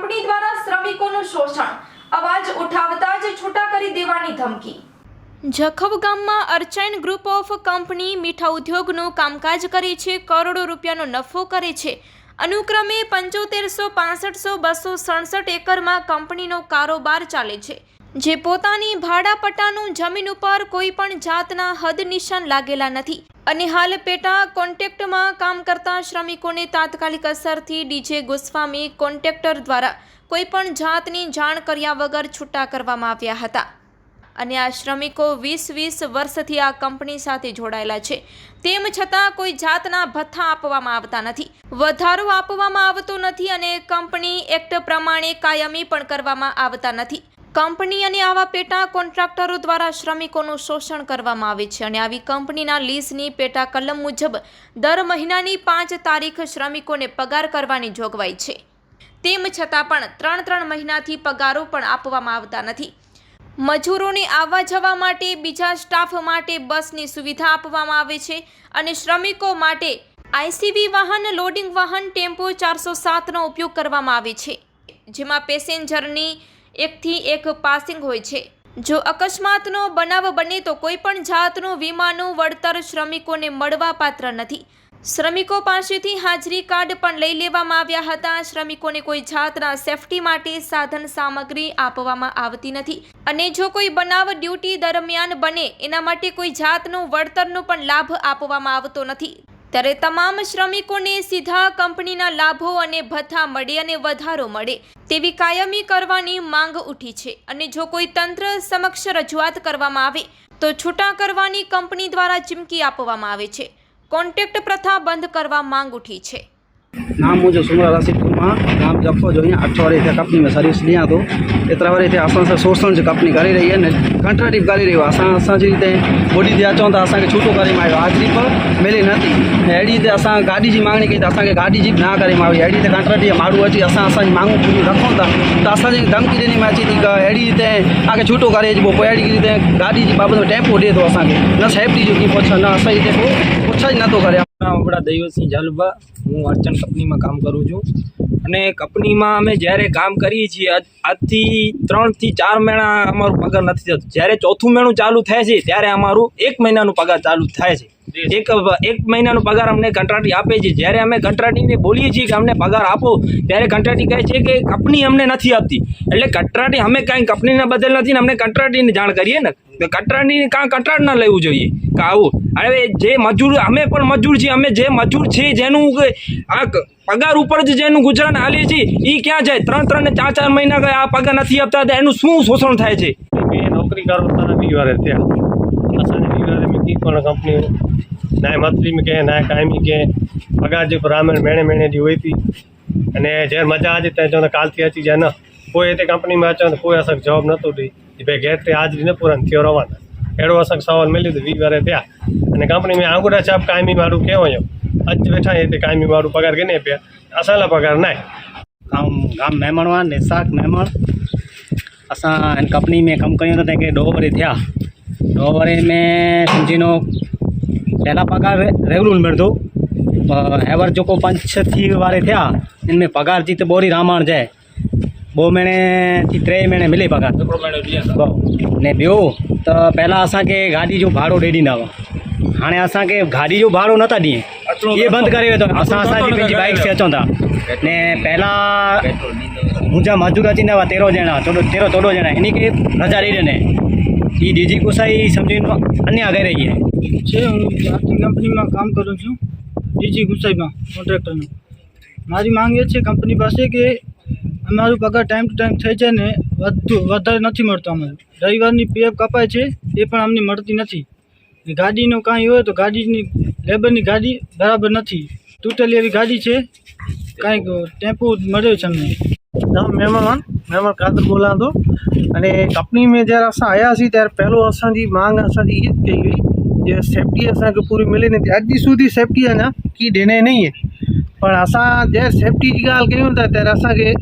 Company દ્વારા શ્રમિકોનું શોષણ. અવાજ ઉઠાવતા જ છૂટા કરી દેવાની ધમકી. જખવ ગામમાં અર્ચાઇન ગ્રુપ ઓફ કંપની મીઠા ઉદ્યોગનું કામકાજ કરે છે, કરોડો રૂપિયાનો નફો કરે છે. અનુક્રમે પંચોતેરસો પાસઠસો બસો સડસઠ એકરમાં કંપનીનો કારોબાર ચાલે છે. જે પોતાની ભાડાપટ્ટાનું જમીન ઉપર કોઈ પણ જાતના હદ નિશાન લાગેલા નથી. અને હાલ પેટા કોન્ટ્રાક્ટમાં કામ કરતા શ્રમિકોને તાત્કાલિક અસરથી ડીજે ગોસ્વામી કોન્ટ્રાક્ટર દ્વારા કોઈપણ જાતની જાણ કર્યા વગર છૂટા કરવામાં આવ્યા હતા. અને આ શ્રમિકો વીસ વીસ વર્ષથી આ કંપની સાથે જોડાયેલા છે. તેમ છતાં કોઈ જાતના ભથ્થા આપવામાં આવતા નથી. વધારો આપવામાં આવતો નથી અને કંપની એક્ટ પ્રમાણે કાયમી પણ કરવામાં આવતા નથી. કંપની અને આવા પેટા કોન્ટ્રાક્ટરો દ્વારા શ્રમિકોનું શોષણ કરવામાં આવે છે અને આવી કંપનીના લીઝની પેટા કલમ મુજબ દર મહિનાની પાંચ તારીખ શ્રમિકોને પગાર કરવાની જોગવાઈ છે. તેમ છતાં પણ ત્રણ ત્રણ મહિનાથી પગારો પણ આપવામાં આવતા નથી. મજૂરોને આવવા જવા માટે, બીજા સ્ટાફ માટે બસની સુવિધા આપવામાં આવે છે અને શ્રમિકો માટે આઈસીબી વાહન, લોડિંગ વાહન, ટેમ્પો ચારસો સાતનો ઉપયોગ કરવામાં આવે છે. જેમાં પેસેન્જરની એકથી એક પાસિંગ હોય છે. જો અકસ્માતનો બનાવ બને તો કોઈ પણ જાતનું વીમાનું વળતર શ્રમિકોને મળવા પાત્ર નથી. શ્રમિકો પાસેથી હાજરી કાર્ડ પણ લઈ લેવામાં આવ્યા હતા. શ્રમિકોને કોઈ જાતના સેફટી માટે સાધન સામગ્રી આપવામાં આવતી નથી. અને જો કોઈ બનાવ ડ્યુટી દરમિયાન બને, એના માટે કોઈ જાતનું વળતરનો પણ લાભ આપવામાં આવતો નથી. ત્યારે તમામ શ્રમિકોને સીધા કંપનીના લાભો અને ભથ્થા મળે અને વધારો મળે તેવી કાયમી કરવાની માંગ ઉઠી છે. અને જો કોઈ તંત્ર સમક્ષ રજૂઆત કરવામાં આવે, તો છૂટા કરવાની કંપની દ્વારા ચીમકી આપવામાં આવે છે. કોન્ટ્રાક્ટ પ્રથા બંધ કરવા માંગ ઉઠી છે. नाम मुझे सुमरा रशीद कुमार नाम जफ़ो जो है अठ वारे थे कंपनी में सर्विस ॾियां थो एतिरा वारे थिया असां सां शोषण जो कंपनी करे रही आहे ने कंट्राक्टिव करे रहियो आहे असां असांजी रीते बॉडी ते अचूं था असांखे छूटो करे में आयो हाज़िरी पर मिली नथी ऐं अहिड़ी रीते असां गाॾी जी मागणी कई त असांखे गाॾी जी बि ना करे में आई अहिड़ी रीते कंट्राक्टी माण्हू अची असां असांजी मांगूं पूरी रखूं था त असांजी धमकी ॾिनी में अची थी की अहिड़ी रीते तव्हांखे छूटो करे अचिबो पोइ अहिड़ी रीते गाॾी जी बाबति में टेम्पो ॾिए थो असांखे न सेफ्टी जो कीअं पुछ न असांजी हिते पोइ पुछ જ નહોતો કરે નામ આપણા દૈવસિંહ ઝાલુભા હું અર્ચન કંપનીમાં કામ કરું છું. અને કંપનીમાં અમે જ્યારે કામ કરીએ છીએ આજથી ત્રણથી ચાર મહિના અમારું પગાર નથી થતો. જ્યારે ચોથું મહિનું ચાલુ થાય છે, ત્યારે અમારું એક મહિનાનું પગાર ચાલુ થાય છે. એક એક મહિનાનો પગાર અમને કંટ્રાટી આપે છે. જ્યારે અમે કંટ્રાટીને બોલીએ છીએ કે અમને પગાર આપો, ત્યારે કંટ્રાટી કહે છે કે કંપની અમને નથી આપતી. એટલે કંટ્રાટી અમે કાંઈ કંપનીના બદલ નથી ને અમને કંટ્રાટીની જાણ કરીએ ને. કંટ્રાટીને કાં કંટ્રાટ ના લેવું જોઈએ કે આવું. હવે જે મજૂર, અમે પણ મજૂર છીએ, અમે જે મજૂર છીએ જેનું આ પગાર ઉપર જ જેનું ગુજરાન હાલીએ છીએ એ ક્યાં જાય? ત્રણ ત્રણ ને ચાર ચાર મહિના આ પગાર નથી આપતા એનું શું શોષણ થાય છે? નોકરી કરો રવિવારે ત્યાં રવિવારે મેં કંપની ना मथली में कहें ना कायमी कहें पगार जेको रामायण महीने महीने जी हुई थी अने जंहिं मज़ा अॼु तंहिं चवंदा काल थी अची जाए न पोइ हिते कंपनी में अचनि कोई असांखे जॉब नथो ॾे की भई गेट ते हाज़िरी न पूरनि थियो रवाना अहिड़ो असांखे सवालु मिलियो त वी वारे थिया अने कंपनी में आंगुठा छाप काइमी वारो कयो हुयो अॼु वेठा हिते काइमी वारो पघारु गिने पिया असां लाइ पघारु न आहे ऐं जाम महिमान हुआ निसाक महिमान असां हिन कंपनी में कमु कयूं था तंहिंखे ॾह वरी थिया ॾह वरे में सम्झी नो पहिला पगार रेगुलर मिलंदो हैवर जेको पंज छह थी वारे थिया हिन में पगार जी त ॿोरी रामायण जाए ॿ महीने थी टे महीने मिले पगार ॿ। ने ॿियो त पहिला असांखे गाॾी जो भाड़ो ॾेई ॾींदा हुआ हाणे असांखे गाॾी जो भाड़ो नथा ॾिए इहे बंदि करे वेठो असां असांजी पंहिंजी बाइक से अचूं था ने पहिला मुंहिंजा मजूर अची वेंदा हुआ तेरहं ॼणा चोॾहं तेरहं चोॾहं ॼणा इन खे रजा ॾेई ॾिने એ ડીજી કુસાઈ સમજીને અન્યાય કરી રહી છે છે હું આર્થિક કંપનીમાં કામ કરું છું ડીજી ગુસાઈમાં કોન્ટ્રાક્ટરનો મારી માંગ એ છે કંપની પાસે કે અમારું પગાર ટાઈમ ટુ ટાઈમ થઈ જાય ને વધુ વધારે નથી મળતો અમારે રવિવારની પીએફ કપાય છે એ પણ અમને મળતી નથી ને ગાડીનું કાંઈ હોય તો ગાડીની લેબરની ગાડી બરાબર નથી તૂટેલી એવી ગાડી છે કાંઈક ટેમ્પો મળ્યો છે અમને નામ મહેમાન મહેમાન કાદર બોલાं थो अने कंपनी में जॾहिं असां आयासीं ત્યારે પહેલો असांजी માંગ असांजी इहा कई हुई જે सेफ्टी असांखे पूरी मिले नथी अॼु सुधी सेफ्टी आहे न की ॾिने नहीं है पर असां जंहिं सेफ्टी जी ॻाल्हि कयूं था त असांखे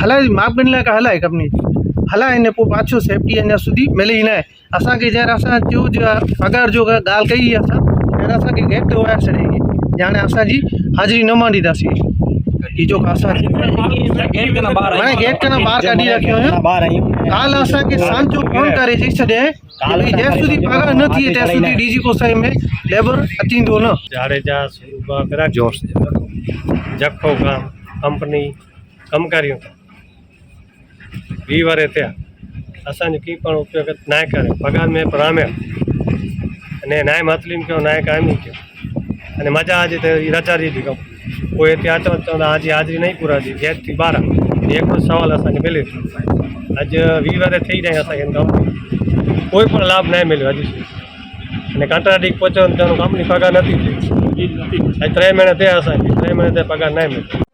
हलाए मापनि लाइ का हलाए कंपनी हलाए न पोइ पाछो सेफ्टी अञा सुधी मिले ई न आहे असांखे जंहिं असां जो पघार जो ॻाल्हि कई असां असांखे गैप ते विहारे छॾियईं हाणे असांजी हाज़िरी न मानींदासीं ઈ જો કાસા ગેટ કના બહાર મને ગેટ કના બહાર કાઢી રાખ્યો હે બહાર આયો કાલ આસા કે સાંજો ફોન કરે છે સડે કાલે જ્યાં સુધી પગાર ન થઈએ ત્યાં સુધી ડીજી કોસાઈ મે લેબર અચીંદો ન જાડેજા સુરબા કરા જોશ જખો ગામ કંપની કમકારીઓ વી વારે થયા અસાંજો કી પણ ઉપયોગ ના કરે પગાર મેં રામે અને નાય માતલીમ કયો નાય કાયમી કયો અને મજા આજે તો રચારી હતી કંપની કોઈ ત્યાં ચો આજે હાજરી નહીં પૂરાતી જેથી બાર. એકનો સવાલ અસાને મળ્યો આજે વિવાદે થઈ જાય અસા એમ કામ કોઈ પણ લાભ ના મળ્યો હજુ અને કાંટાડીક પહોંચવાનું તેનું કામની પગાર નથી થઈ ત્રણ મહિના થયા હશે. ત્રણ મહિના પગાર ના મળ્યો